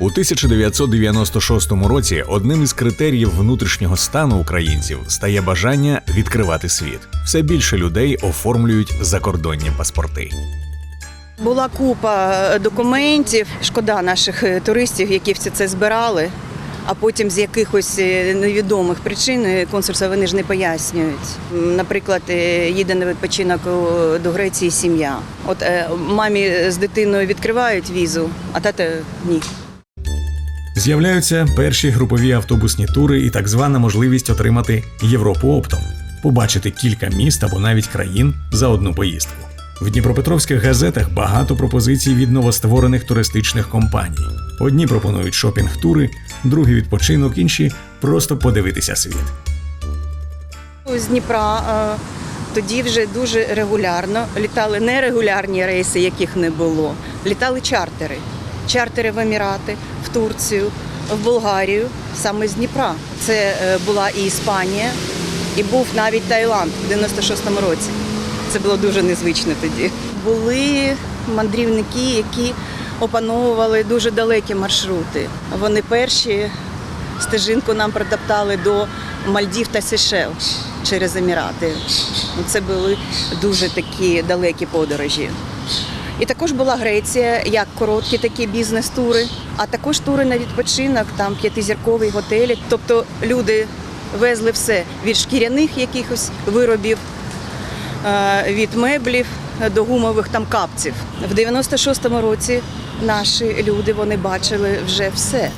У 1996 році одним із критеріїв внутрішнього стану українців стає бажання відкривати світ. Все більше людей оформлюють закордонні паспорти. Була купа е, документів. Шкода наших е, туристів, які все це збирали. А потім з якихось е, невідомих причин консульства вони ж не пояснюють. Наприклад, їде на відпочинок до Греції сім'я. От мамі з дитиною відкривають візу, а тата ні. З'являються перші групові автобусні тури і так звана можливість отримати Європу оптом, побачити кілька міст або навіть країн за одну поїздку. В дніпропетровських газетах багато пропозицій від новостворених туристичних компаній. Одні пропонують шопінг-тури, другі відпочинок, інші просто подивитися світ. З Дніпра е, тоді вже дуже регулярно літали нерегулярні рейси, яких не було. Літали чартери. Чартери в Емірати, в Турцію, в Болгарію, саме з Дніпра. Це е, була і Іспанія, і був навіть Таїланд в 96-му році. Це було дуже незвично тоді. Були мандрівники, які опановували дуже далекі маршрути. Вони перші стежинку нам протоптали до Мальдів та Сейшел через Емірати. Це були дуже такі далекі подорожі. І також була Греція, як короткі такі бізнес-тури, а також тури на відпочинок, там п'ятизіркові готелі. Тобто люди везли все від шкіряних якихось виробів, е, від меблів до гумових там капців. В 96-му році наші люди вони бачили вже все.